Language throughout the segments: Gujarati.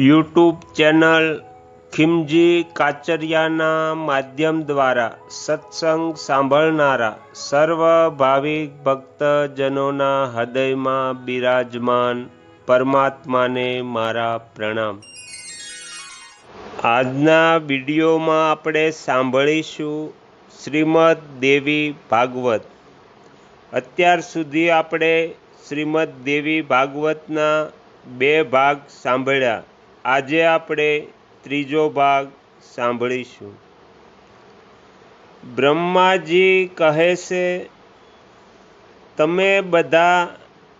યુટ્યુબ ચેનલ ખિમજી કાચરિયાના માધ્યમ દ્વારા સત્સંગ સાંભળનારા સર્વ ભાવિક ભક્તજનોના હૃદયમાં બિરાજમાન પરમાત્માને મારા પ્રણામ. આજના વિડીયોમાં આપણે સાંભળીશું શ્રીમદ દેવી ભાગવત. અત્યાર સુધી આપણે શ્રીમદ દેવી ભાગવતના બે ભાગ સાંભળ્યા. આજે આપણે ત્રીજો ભાગ સાંભળીશું. બ્રહ્માજી કહે છે, તમે બધા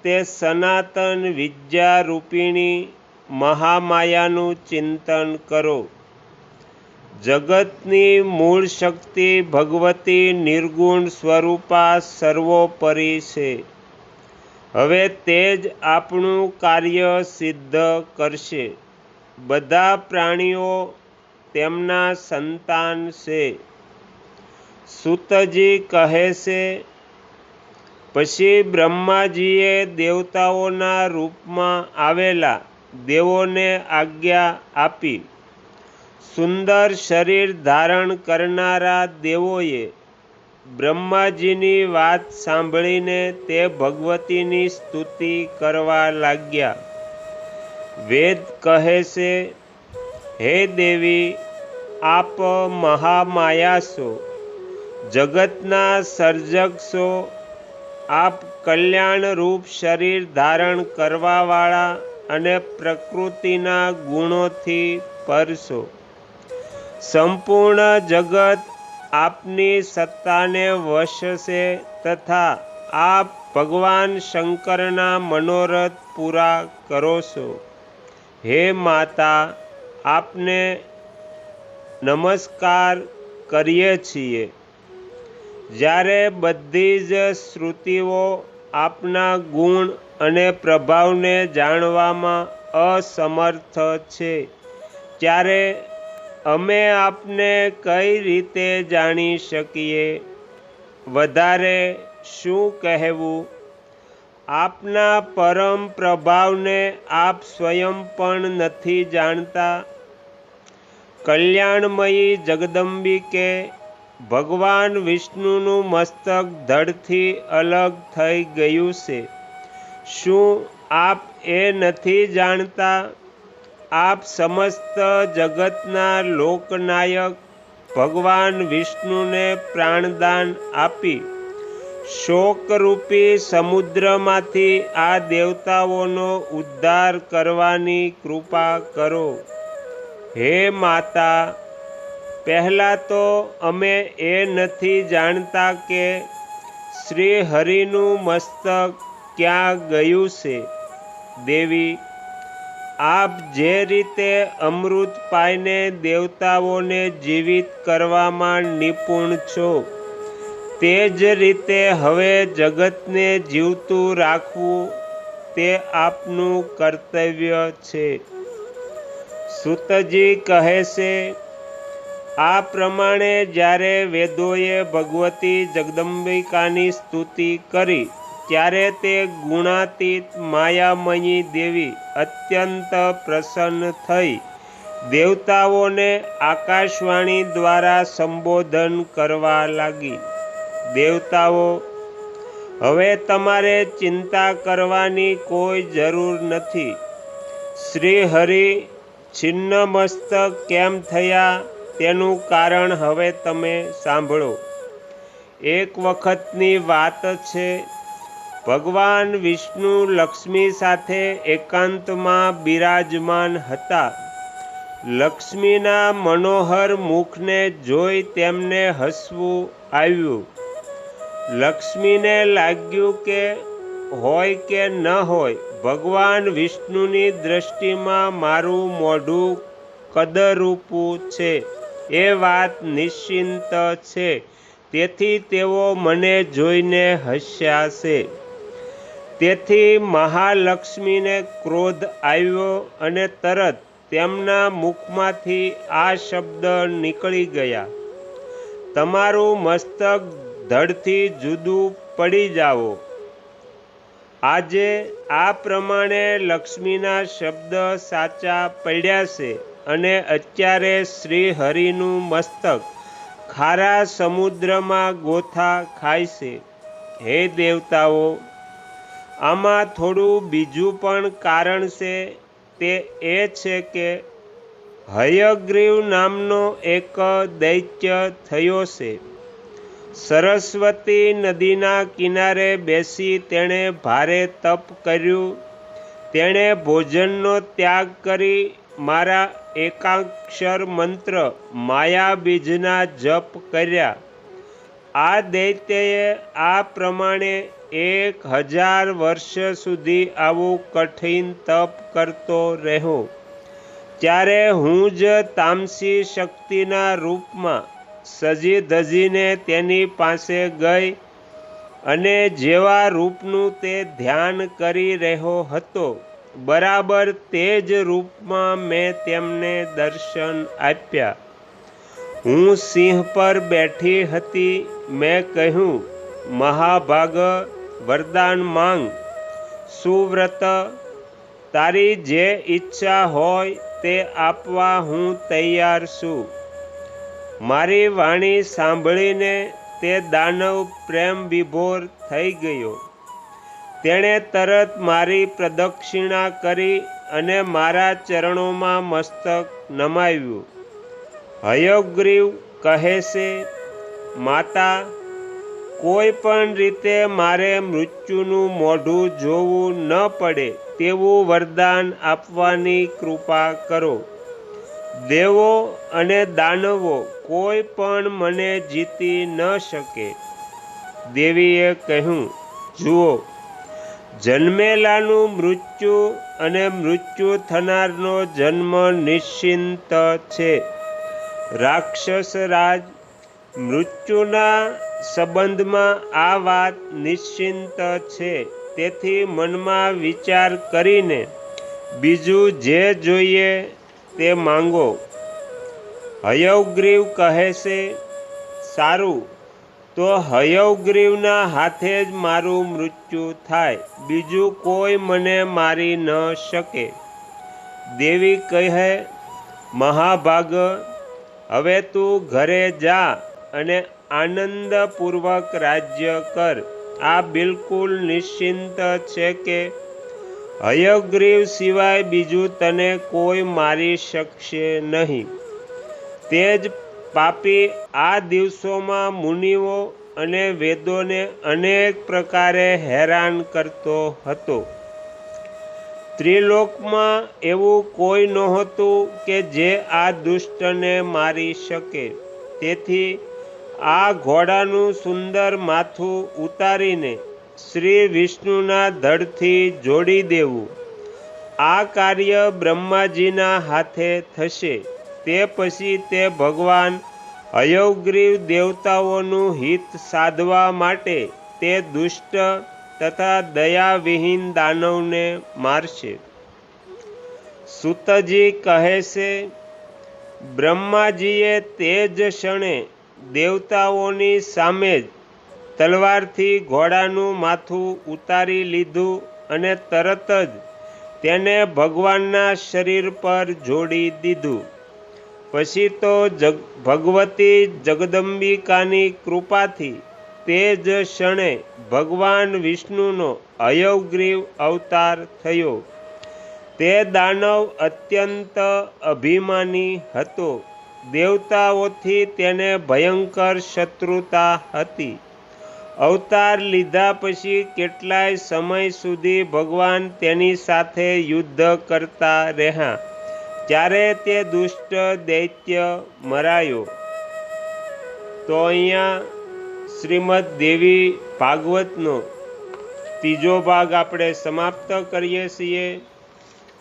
તે સનાતન વિદ્યારૂપિણી મહામાયાનું ચિંતન કરો. જગતની મૂળ શક્તિ ભગવતી નિર્ગુણ સ્વરૂપા સર્વોપરી છે. હવે તે જ આપણું કાર્ય સિદ્ધ કરશે. બધા પ્રાણીઓ તેમના સંતાન છે. સુતજી કહે છે, પછી બ્રહ્માજીએ દેવતાઓના રૂપમાં આવેલા દેવોને આજ્ઞા આપી. સુંદર શરીર ધારણ કરનારા દેવોએ બ્રહ્માજીની વાત સાંભળીને તે ભગવતીની સ્તુતિ કરવા લાગ્યા. વેદ કહે છે, હે દેવી, આપ મહામાયા છો જગતના સર્જક છો આપ કલ્યાણરૂપ શરીર ધારણ કરવાવાળા અને પ્રકૃતિના ગુણોથી પર સંપૂર્ણ જગત આપની સત્તાને વશ તથા આપ ભગવાન શંકરના મનોરથ પૂરા કરો છો. હે માતા, આપને નમસ્કાર કરીએ છીએ. જ્યારે બધી જ શ્રુતિઓ આપના ગુણ અને પ્રભાવને જાણવામાં અસમર્થ છે, ત્યારે અમે આપને કઈ રીતે જાણી શકીએ? વધારે શું કહેવું? આપના પરમ પ્રભાવને આપ સ્વયં પણ નથી જાણતા. કલ્યાણમયી જગદંબિકે ભગવાન વિષ્ણુનું મસ્તક ધડથી અલગ થઈ ગયું છે. શું આપ એ નથી જાણતા? આપ સમસ્ત જગતના લોકનાયક ભગવાન વિષ્ણુને પ્રાણદાન આપી શોકરૂપી સમુદ્રમાંથી આ દેવતાઓનો ઉદ્ધાર કરવાની કૃપા કરો. હે માતા, પહેલાં તો અમે એ નથી જાણતા કે શ્રી હરિનું મસ્તક ક્યાં ગયું છે. દેવી, આપ જે રીતે અમૃત પાઈને દેવતાઓને જીવિત કરવામાં નિપુણ છો તે જ રીતે હવે જગતને જીવતું રાખવું તે આપનું કર્તવ્ય છે. સુતજી કહે છે, આ પ્રમાણે જ્યારે વેદોએ ભગવતી જગદંબિકાની સ્તુતિ કરી, ત્યારે તે ગુણાતીત માયામયી દેવી અત્યંત પ્રસન્ન થઈ દેવતાઓને આકાશવાણી દ્વારા સંબોધન કરવા લાગી. દેવતાઓ, હવે તમારે ચિંતા કરવાની કોઈ જરૂર નથી. શ્રી હરિ છિન્ન મસ્તક કેમ થયા તેનું કારણ હવે તમે સાંભળો. એક વખતની વાત છે, ભગવાન વિષ્ણુ લક્ષ્મી સાથે એકાંતમાં બિરાજમાન હતા. લક્ષ્મીના મનોહર મુખને જોઈ તેમને હસવું આવ્યું. લક્ષ્મીને લાગ્યું કે હોય કે ન હોય, ભગવાન વિષ્ણુની દ્રષ્ટિમાં મારું મોઢું કદરૂપું છે. એ વાત નિશ્ચિંત છે. તેથી તેઓ મને જોઈને હસ્યા છે તેથી મહાલક્ષ્મીને ક્રોધ આવ્યો અને તરત તેમના મુખમાંથી આ શબ્દ નીકળી ગયા. તમારું મસ્તક ધડથી જુદું પડી જાઓ. આજે આ પ્રમાણે લક્ષ્મીના શબ્દ સાચા પડ્યા છે અને અત્યારે શ્રી હરિનું મસ્તક ખારા સમુદ્રમાં ગોથા ખાય છે. હે દેવતાઓ, આમાં થોડું બીજું પણ કારણ છે, તે એ છે કે હયગ્રીવ નામનો એક દૈત્ય થયો છે. સરસ્વતી નદીના કિનારે બેસી તેણે ભારે તપ કર્યું. તેણે ભોજનનો ત્યાગ કરી. મારા એકાક્ષર મંત્ર માયા બીજના જપ કર્યા. આ દૈત્યએ આ પ્રમાણે એક હજાર વર્ષ સુધી આવું કઠિન તપ કરતો રહ્યો. ત્યારે હું જ તામસી શક્તિના રૂપમાં સજી ધજીને તેની પાસે ગઈ અને જેવા રૂપનું તે ધ્યાન કરી રહ્યો હતો, બરાબર તે જ રૂપમાં મેં તેમને દર્શન આપ્યા. હું સિંહ પર બેઠી હતી, મેં કહ્યું, મહાભાગ, વરદાન માંગ. સુવ્રત, તારી જે ઈચ્છા હોય તે આપવા હું તૈયાર છું. મારી વાણી સાંભળીને તે દાનવ પ્રેમ વિભોર થઈ ગયો. તેણે તરત મારી પ્રદક્ષિણા કરી અને મારા ચરણોમાં મસ્તક નમાવ્યું. હયોગ્રીવ કહે છે, માતા, કોઈ પણ રીતે મારે મૃત્યુનું મોઢું જોવું ન પડે તેવું વરદાન આપવાની કૃપા કરો. દેવો અને દાનવો કોઈ પણ મને જીતી ન શકે. દેવીએ કહ્યું, જુઓ, જન્મેલાનું મૃત્યુ અને મૃત્યુ થનારનો જન્મ નિશ્ચિંત છે. રાક્ષસ રાજ, મૃત્યુના સંબંધમાં આ વાત નિશ્ચિંત છે. તેથી મનમાં વિચાર કરીને બીજું જે જોઈએ તે માંગો. હયવગ્રીવ કહે છે, સારું, તો હયવગ્રીવના હાથે જ મારું મૃત્યુ થાય. બીજું કોઈ મને મારી ન શકે. દેવી કહે, મહાભાગ, હવે તું ઘરે જા અને આનંદપૂર્વક રાજ્ય કર. આ બિલકુલ નિશ્ચિંત છે કે હયગ્રીવ સિવાય બીજું તને કોઈ મારી શકશે નહીં. તે જ પાપી આ દિવસોમાં મુનિઓ અને વેદોને અનેક પ્રકારે હેરાન કરતો હતો. ત્રિલોકમાં એવું કોઈ નહોતું કે જે આ દુષ્ટને મારી શકે. તેથી આ ઘોડાનું સુંદર માથું ઉતારીને શ્રી વિષ્ણુના ધડથી જોડી દેવું. આ કાર્ય બ્રહ્માજીના હાથે થશે. તે પછી તે ભગવાન અયોગ્રીવ દેવતાઓનું હિત સાધવા માટે તે દુષ્ટ તથા દયાવિહીન દાનવને મારશે. સુતજી કહે છે, બ્રહ્માજીએ તે જ ક્ષણે દેવતાઓની સામે જ તલવારથી ઘોડાનું માથું ઉતારી લીધું અને તરત જ તેને ભગવાનના શરીર પર જોડી દીધું. પછી તો જગ, ભગવતી જગદંબિકાની કૃપાથી તે જ ક્ષણે ભગવાન વિષ્ણુનો અયવગ્રીવ અવતાર થયો. તે દાનવ અત્યંત અભિમાની હતો. દેવતાઓથી તેને ભયંકર શત્રુતા હતી. અવતાર લીધા પછી કેટલાય સમય સુધી ભગવાન તેની સાથે યુદ્ધ કરતા રહ્યા. ત્યારે તે દુષ્ટ દૈત્ય મરાયો, તો અહીંયા શ્રીમદ દેવી ભાગવતનો ત્રીજો ભાગ આપણે સમાપ્ત કરીએ છીએ.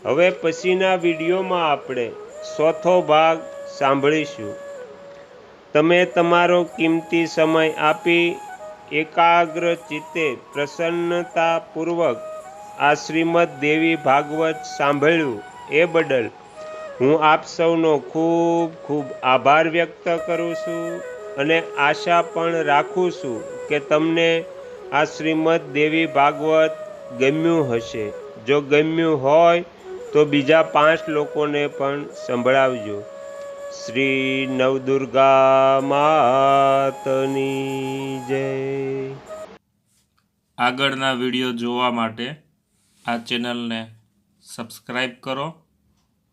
હવે પછીના વિડીયોમાં આપણે ચોથો ભાગ સાંભળીશું. તમે તમારો કિંમતી સમય આપી એકાગ્ર ચિત્તે પ્રસન્નતાપૂર્વક આ શ્રીમદ દેવી ભાગવત સાંભળ્યું એ બદલ હું આપ સૌનો ખૂબ ખૂબ આભાર વ્યક્ત કરું છું અને આશા પણ રાખું છું કે તમને આ શ્રીમદ દેવી ભાગવત ગમ્યું હશે. જો ગમ્યું હોય, તો બીજા પાંચ લોકોને પણ સંભળાવજો. શ્રી નવદુર્ગા માતની જય. આગળના વીડિયો જોવા માટે આ ચેનલને સબસ્ક્રાઈબ કરો.